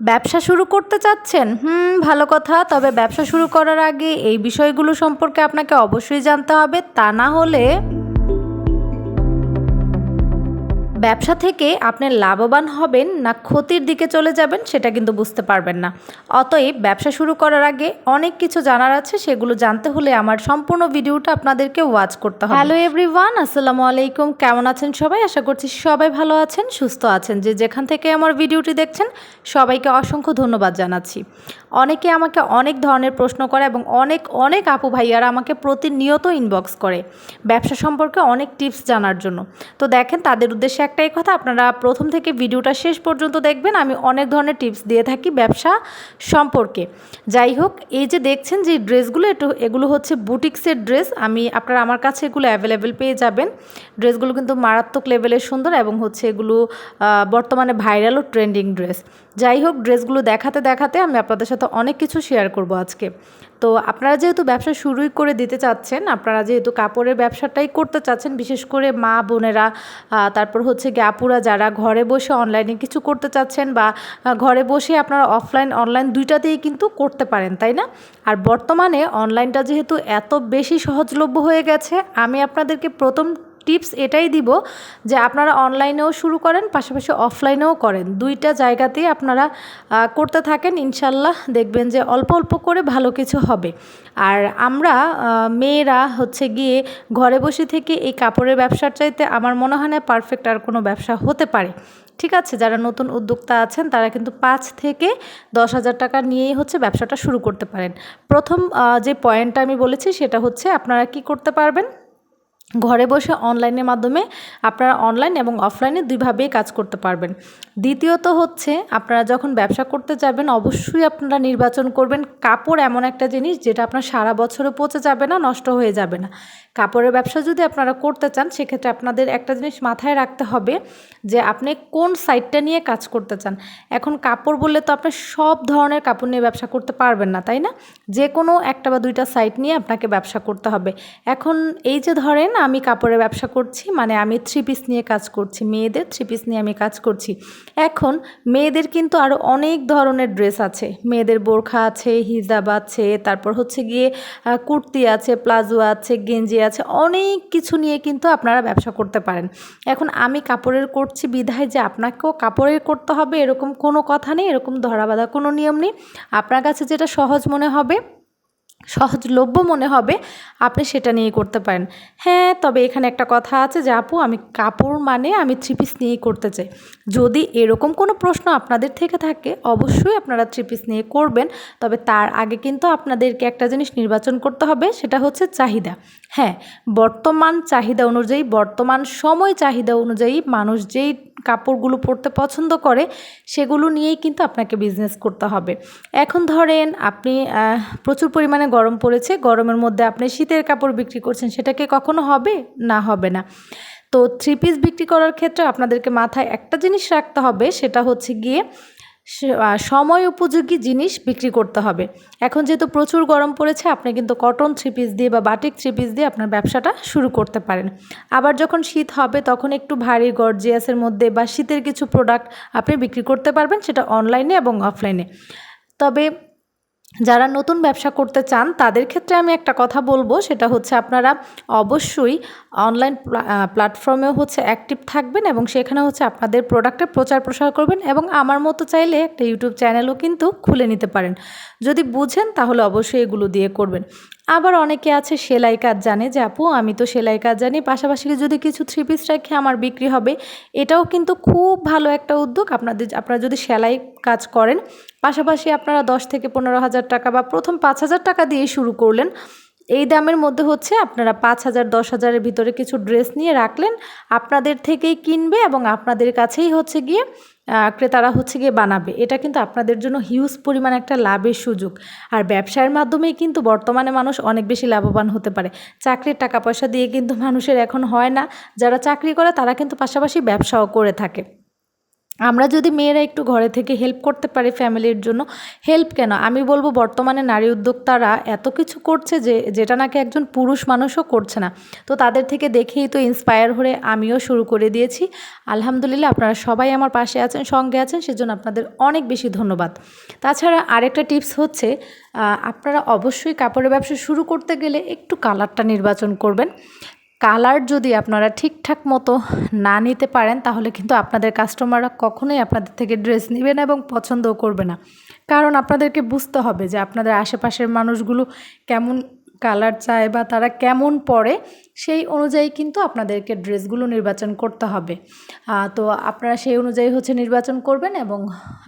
ব্যবসা শুরু করতে চাচ্ছেন? হুম, ভালো কথা। তবে ব্যবসা শুরু করার আগে এই বিষয়গুলো সম্পর্কে আপনাকে অবশ্যই জানতে হবে। তা না হলে ব্যবসা থেকে আপনি লাভবান হবেন না ক্ষতির দিকে চলে যাবেন সেটা কিন্তু বুঝতে পারবেন না। অতএব ব্যবসা শুরু করার আগে অনেক কিছু জানার আছে, সেগুলো জানতে হলে আমার সম্পূর্ণ ভিডিওটা আপনাদেরকে ওয়াচ করতে হবে। হ্যালো এভরিওয়ান আসসালামু আলাইকুম। কেমন আছেন সবাই? আশা করছি সবাই ভালো আছেন, সুস্থ আছেন। যে যেখান থেকে আমার ভিডিওটি দেখছেন, সবাইকে অসংখ্য ধন্যবাদ জানাচ্ছি। অনেকে আমাকে অনেক ধরনের প্রশ্ন করে এবং অনেক অনেক আপু ভাইয়ারা আমাকে প্রতিনিয়ত ইনবক্স করে ব্যবসা সম্পর্কে অনেক টিপস জানার জন্য। তো দেখেন, তাদের উদ্দেশ্যে একটাই কথা, আপনারা প্রথম থেকে ভিডিওটা শেষ পর্যন্ত দেখবেন। আমি অনেক ধরনের টিপস দিয়ে থাকি ব্যবসা সম্পর্কে। যাই হোক, এই যে দেখছেন যে ড্রেসগুলো একটু এগুলো হচ্ছে বুটিক্সের ড্রেস। আমি, আপনারা আমার কাছে এগুলো অ্যাভেলেবেল পেয়ে যাবেন। ড্রেসগুলো কিন্তু মারাত্মক লেভেলের সুন্দর এবং হচ্ছে এগুলো বর্তমানে ভাইরাল ও ট্রেন্ডিং ড্রেস যাই হোক, ড্রেসগুলো দেখাতে দেখাতে আমি আপনাদের সাথে অনেক কিছু শেয়ার করব আজকে। তো আপনারা যেহেতু ব্যবসা শুরুই করে দিতে চাচ্ছেন, আপনারা যেহেতু কাপড়ের ব্যবসাটাই করতে চাচ্ছেন, বিশেষ করে মা, বোনেরা তারপর হচ্ছে গ্যাপুরা যারা ঘরে বসে অনলাইনে কিছু করতে চাচ্ছেন বা ঘরে বসে আপনারা অফলাইন অনলাইন দুইটাতেই কিন্তু করতে পারেন, তাই না? আর বর্তমানে অনলাইনটা যেহেতু এত বেশি সহজলভ্য হয়ে গেছে, আমি আপনাদেরকে প্রথম টিপস এটাই দিব যে আপনারা অনলাইনেও শুরু করেন, পাশাপাশি অফলাইনেও করেন। দুইটা জায়গাতেই আপনারা করতে থাকেন, ইনশাল্লাহ দেখবেন যে অল্প অল্প করে ভালো কিছু হবে। আর আমরা মেয়েরা হচ্ছে গিয়ে ঘরে বসে থেকে এই কাপড়ের ব্যবসার চাইতে আমার মনে হয় না পারফেক্ট আর কোনো ব্যবসা হতে পারে। ঠিক আছে, যারা নতুন উদ্যোক্তা আছেন, তারা কিন্তু পাঁচ থেকে দশ হাজার টাকা নিয়েই হচ্ছে ব্যবসাটা শুরু করতে পারেন। প্রথম যে পয়েন্টটা আমি বলেছি, সেটা হচ্ছে আপনারা কি করতে পারবেন? ঘরে বসে অনলাইনের মাধ্যমে আপনারা অনলাইন এবং অফলাইনে দুইভাবেই কাজ করতে পারবেন। দ্বিতীয়ত হচ্ছে, আপনারা যখন ব্যবসা করতে যাবেন, অবশ্যই আপনারা নির্বাচন করবেন। কাপড় এমন একটা জিনিস যেটা আপনার সারা বছরে পচে যাবে না, নষ্ট হয়ে যাবে না। কাপড়ের ব্যবসা যদি আপনারা করতে চান, সেক্ষেত্রে আপনাদের একটা জিনিস মাথায় রাখতে হবে যে, আপনি কোন সাইডটা নিয়ে কাজ করতে চান। এখন কাপড় বললে তো আপনি সব ধরনের কাপড় নিয়ে ব্যবসা করতে পারবেন না, তাই না? যে কোনো একটা বা দুইটা সাইট নিয়ে আপনাকে ব্যবসা করতে হবে। এখন এই যে ধরেন আমি কাপড়ের ব্যবসা করছি মানে আমি থ্রি পিস নিয়ে কাজ করছি, মেয়েদের থ্রি পিস নিয়ে আমি কাজ করছি। এখন মেয়েদের কিন্তু আরও অনেক ধরনের ড্রেস আছে। মেয়েদের বোরখা আছে, হিজাব আছে, তারপর হচ্ছে গিয়ে কুর্তি আছে, প্লাজো আছে, গেঞ্জি আছে, অনেক কিছু নিয়ে কিন্তু আপনারা ব্যবসা করতে পারেন। এখন আমি কাপড়ের করছি বিধায় যে আপনাকেও কাপড়ের করতে হবে, এরকম কোনো কথা নেই, এরকম ধরাবাধা কোনো নিয়ম নেই। আপনার কাছে যেটা সহজ মনে হবে সহজলভ্য মনে হবে, আপনি সেটা নিয়ে করতে পারেন। হ্যাঁ তবে এখানে একটা কথা আছে যে, আপু, আমি কাপড় মানে আমি থ্রি পিস নিয়েই করতে চাই। যদি এরকম কোনো প্রশ্ন আপনাদের থেকে থাকে, অবশ্যই আপনারা থ্রি পিস নিয়ে করবেন। তবে তার আগে কিন্তু আপনাদেরকে একটা জিনিস নির্বাচন করতে হবে, সেটা হচ্ছে চাহিদা। হ্যাঁ বর্তমান চাহিদা অনুযায়ী, বর্তমান সময় চাহিদা অনুযায়ী মানুষ যেই কাপড়গুলো পরতে পছন্দ করে, সেগুলো নিয়েই কিন্তু আপনাকে বিজনেস করতে হবে। এখন ধরেন আপনি প্রচুর পরিমাণে গরম পড়েছে, গরমের মধ্যে আপনি শীতের কাপড় বিক্রি করছেন, সেটা কি কখনো হবে? না হবে না। তো থ্রি পিস বিক্রি করার ক্ষেত্রে আপনাদেরকে মাথায় একটা জিনিস রাখতে হবে, সেটা হচ্ছে গিয়ে সময় উপযোগী জিনিস বিক্রি করতে হবে। এখন যেহেতু প্রচুর গরম পড়েছে, আপনি কিন্তু কটন থ্রি পিস দিয়ে বা বাটিক থ্রি পিস দিয়ে আপনার ব্যবসাটা শুরু করতে পারেন। আবার যখন শীত হবে, তখন একটু ভারী গর্জিয়াসের মধ্যে বা শীতের কিছু প্রোডাক্ট আপনি বিক্রি করতে পারবেন, সেটা অনলাইনে এবং অফলাইনে তবে যারা নতুন ব্যবসা করতে চান, তাদের ক্ষেত্রে আমি একটা কথা বলব, সেটা হচ্ছে আপনারা অবশ্যই অনলাইন প্ল্যাটফর্মেও হচ্ছে অ্যাক্টিভ থাকবেন এবং সেখানে হচ্ছে আপনাদের প্রোডাক্টের প্রচার প্রসার করবেন এবং আমার মতো চাইলে একটা ইউটিউব চ্যানেলও কিন্তু খুলে নিতে পারেন। যদি বুঝেন, তাহলে অবশ্যই এগুলো দিয়ে করবেন। আবার অনেকে আছে সেলাই কাজ জানে যে, আপু, আমি তো সেলাই কাজ জানি। পাশাপাশি যদি কিছু থ্রি পিস রাখি আমার বিক্রি হবে। এটাও কিন্তু খুব ভালো একটা উদ্যোগ। আপনাদের আপনারা যদি সেলাই কাজ করেন, পাশাপাশি আপনারা দশ থেকে পনেরো হাজার টাকা বা প্রথম পাঁচ হাজার টাকা দিয়ে শুরু করলেন এই দামের মধ্যে হচ্ছে আপনারা পাঁচ হাজার, দশ হাজারের ভিতরে কিছু ড্রেস নিয়ে রাখলেন, আপনাদের থেকেই কিনবে এবং আপনাদের কাছেই হচ্ছে গিয়ে ক্রেতারা হচ্ছে গিয়ে বানাবে। এটা কিন্তু আপনাদের জন্য হিউজ পরিমাণ একটা লাভের সুযোগ। আর ব্যবসার মাধ্যমেই কিন্তু বর্তমানে মানুষ অনেক বেশি লাভবান হতে পারে। চাকরির টাকা পয়সা দিয়ে কিন্তু মানুষের এখন হয় না। যারা চাকরি করে তারা কিন্তু পাশাপাশি ব্যবসাও করে থাকে। আমরা যদি মেয়েরা একটু ঘরে থেকে হেল্প করতে পারি ফ্যামিলির জন্য হেল্প কেন? আমি বলব বর্তমানে নারী উদ্যোক্তারা এত কিছু করছে যে, যেটা নাকি একজন পুরুষ মানুষও করছে না। তো তাদের থেকে দেখেই তো ইন্সপায়ার হয়ে আমিও শুরু করে দিয়েছি। আলহামদুলিল্লাহ আপনারা সবাই আমার পাশে আছেন, সঙ্গে আছেন, সেজন্য আপনাদের অনেক বেশি ধন্যবাদ। তাছাড়া আরেকটা টিপস হচ্ছে আপনারা অবশ্যই কাপড়ের ব্যবসা শুরু করতে গেলে একটু কালারটা নির্বাচন করবেন। কালার যদি আপনারা ঠিকঠাক মতো না নিতে পারেন, তাহলে কিন্তু আপনাদের কাস্টমাররা কখনোই আপনাদের থেকে ড্রেস নেবে না এবং পছন্দও করবে না। কারণ আপনাদেরকে বুঝতে হবে যে আপনাদের আশেপাশের মানুষগুলো কেমন কালার চায় বা তারা কেমন পরে, সেই অনুযায়ী কিন্তু আপনাদেরকে ড্রেসগুলো নির্বাচন করতে হবে। তো আপনারা সেই অনুযায়ী হচ্ছে নির্বাচন করবেন এবং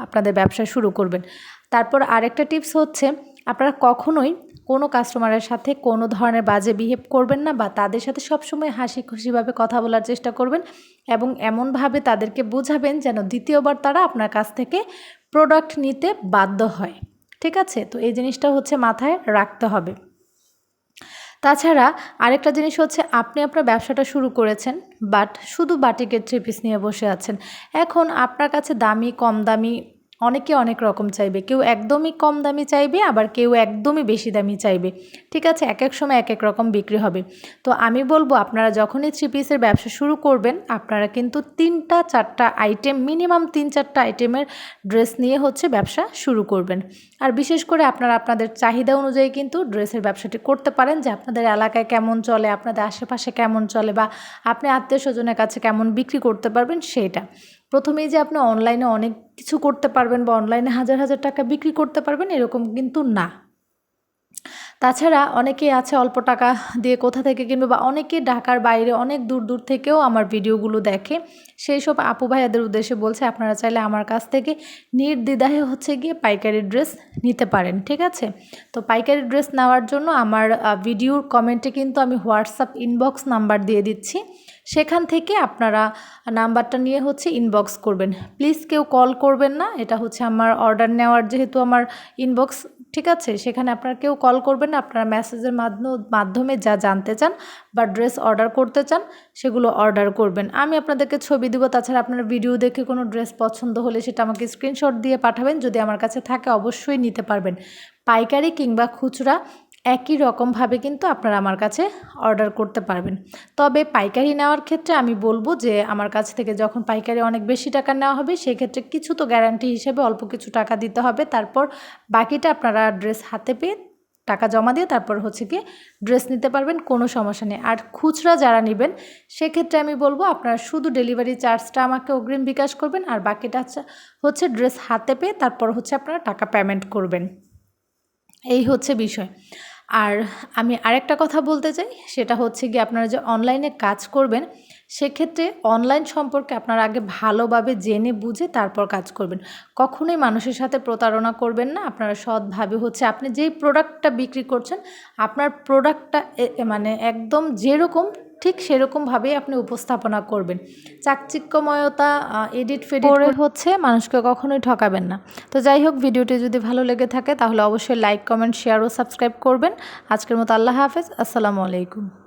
আপনাদের ব্যবসা শুরু করবেন। তারপর আরেকটা টিপস হচ্ছে, আপনারা কখনোই কোনো কাস্টমারের সাথে কোনো ধরনের বাজে বিহেভ করবেন না বা তাদের সাথে সবসময় হাসি খুশিভাবে কথা বলার চেষ্টা করবেন এবং এমনভাবে তাদেরকে বোঝাবেন যেন দ্বিতীয়বার তারা আপনার কাছ থেকে প্রোডাক্ট নিতে বাধ্য হয়। ঠিক আছে? তো এই জিনিসটা হচ্ছে মাথায় রাখতে হবে। তাছাড়া আরেকটা জিনিস হচ্ছে আপনি আপনার ব্যবসাটা শুরু করেছেন বাট শুধু বাটিকের থ্রি পিস নিয়ে বসে আছেন। এখন আপনার কাছে দামি, কম দামি অনেকে অনেক রকম চাইবে। কেউ একদমই কম দামি চাইবে, আবার কেউ একদমই বেশি দামি চাইবে। ঠিক আছে? এক এক সময় এক এক রকম বিক্রি হবে। তো আমি বলব, আপনারা যখনই থ্রি পিসের ব্যবসা শুরু করবেন, আপনারা কিন্তু তিনটা, চারটা আইটেম মিনিমাম তিন, চারটা আইটেমের ড্রেস নিয়ে হচ্ছে ব্যবসা শুরু করবেন। আর বিশেষ করে আপনারা আপনাদের চাহিদা অনুযায়ী কিন্তু ড্রেসের ব্যবসাটি করতে পারেন যে আপনাদের এলাকায় কেমন চলে, আপনাদের আশেপাশে কেমন চলে বা আপনি আত্মীয় স্বজনের কাছে কেমন বিক্রি করতে পারবেন সেইটা প্রথমেই যে আপনি অনলাইনে অনেক কিছু করতে পারবেন বা অনলাইনে হাজার হাজার টাকা বিক্রি করতে পারবেন, এরকম কিন্তু না। তাছাড়া অনেকেই আছে অল্প টাকা দিয়ে কোথা থেকে কিনবে বা অনেকে ঢাকার বাইরে অনেক দূর দূর থেকেও আমার ভিডিওগুলো দেখে। সেই সব আপু ভাইয়াদের উদ্দেশ্যে বলছে, আপনারা চাইলে আমার কাছ থেকে নির্দ্বিধায় হচ্ছে গিয়ে পাইকারি ড্রেস নিতে পারেন, ঠিক আছে? তো পাইকারি ড্রেস নেওয়ার জন্য আমার ভিডিওর কমেন্টে কিন্তু আমি হোয়াটসঅ্যাপ ইনবক্স নাম্বার দিয়ে দিচ্ছি। সেখান থেকে আপনারা নাম্বারটা নিয়ে হচ্ছে ইনবক্স করবেন। প্লিজ কেউ কল করবেন না, এটা হচ্ছে আমার অর্ডার নেওয়ার যেহেতু আমার ইনবক্স ঠিক আছে? সেখানে আপনারা কেউ কল করবেন না, আপনারা মেসেজের মাধ্যমে যা জানতে চান বা ড্রেস অর্ডার করতে চান, সেগুলো অর্ডার করবেন। আমি আপনাদেরকে ছবি দেবো, তাছাড়া আপনারা ভিডিও দেখে কোনো ড্রেস পছন্দ হলে সেটা আমাকে স্ক্রিনশট দিয়ে পাঠাবেন, যদি আমার কাছে থাকে অবশ্যই নিতে পারবেন। পাইকারি কিংবা খুচরা একই রকমভাবে কিন্তু আপনারা আমার কাছে অর্ডার করতে পারবেন। তবে পাইকারি নেওয়ার ক্ষেত্রে আমি বলব যে, আমার কাছ থেকে যখন পাইকারি অনেক বেশি টাকা নেওয়া হবে, সেক্ষেত্রে কিছু তো গ্যারান্টি হিসেবে অল্প কিছু টাকা দিতে হবে। তারপর বাকিটা আপনারা ড্রেস হাতে পেয়ে টাকা জমা দিয়ে তারপর হচ্ছে গিয়ে ড্রেস নিতে পারবেন, কোনো সমস্যা নেই। আর খুচরা যারা নেবেন, সেক্ষেত্রে আমি বলব আপনারা শুধু ডেলিভারি চার্জটা আমাকে অগ্রিম বিকাশ করবেন আর বাকিটা হচ্ছে- ড্রেস হাতে পেয়ে তারপর হচ্ছে আপনারা টাকা পেমেন্ট করবেন। এই হচ্ছে বিষয়। আর আমি আরেকটা কথা বলতে চাই, সেটা হচ্ছে কি আপনারা যে অনলাইনে কাজ করবেন, সেক্ষেত্রে অনলাইন সম্পর্কে আপনারা আগে ভালোভাবে জেনে বুঝে তারপর কাজ করবেন। কখনোই মানুষের সাথে প্রতারণা করবেন না, আপনারা সৎভাবে হচ্ছে আপনি যেই প্রোডাক্টটা বিক্রি করছেন, আপনার প্রোডাক্টটা মানে একদম যেরকম ঠিক সেরকমভাবেই আপনি উপস্থাপনা করবেন। চাকচিক্যময়তা এডিট ফেডিট করে হচ্ছে মানুষকে কখনোই ঠকাবেন না। তো যাই হোক ভিডিওটি যদি ভালো লেগে থাকে তাহলে অবশ্যই লাইক কমেন্ট শেয়ার ও সাবস্ক্রাইব করবেন। আজকের মতো আল্লাহ হাফেজ আসসালামু আলাইকুম।